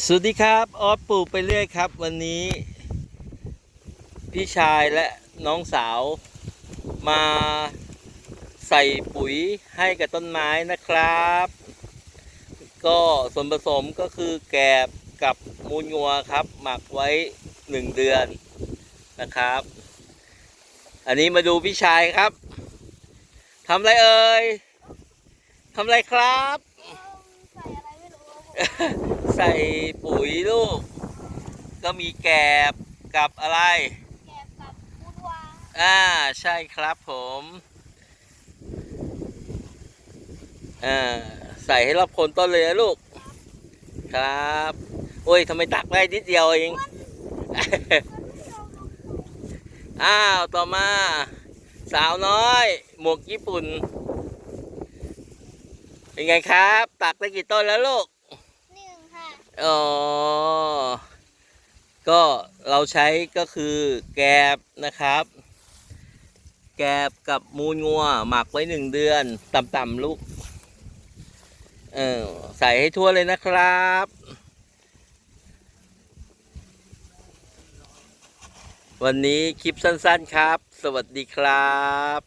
สวัสดีครับ ออสปลูกไปเรื่อยครับ วันนี้ พี่ชายและน้องสาว มาใส่ปุ๋ยให้กับต้นไม้นะครับ ก็ส่วนผสมก็คือแกบกับมูลงัวครับ หมักไว้หนึ่งเดือนนะครับ อันนี้มาดูพี่ชายครับทำอะไรเอ่ยทำอะไรครับใส่อะไรไม่รู้ ใส่ปุ๋ยลูก ก็มีแกบกับอะไร แกะกับพูดวาอ่าใช่ครับผมอ่าใส่ให้รอบคนต้นเลยนะลูก ครับ โอ้ยทำไมตักได้นิดเดียวเอง อ้าวต่อมา สาวน้อย หมวกญี่ปุ่น เป็นไงครับ ตักได้กี่ต้นแล้วลูก อ๋อ ก็เราใช้ก็คือแกบนะครับ แกบกับมูลงัวหมักไว้หนึ่งเดือนต่ำๆลูก เออใส่ให้ทั่วเลยนะครับวันนี้คลิปสั้น ๆ ครับ สวัสดีครับ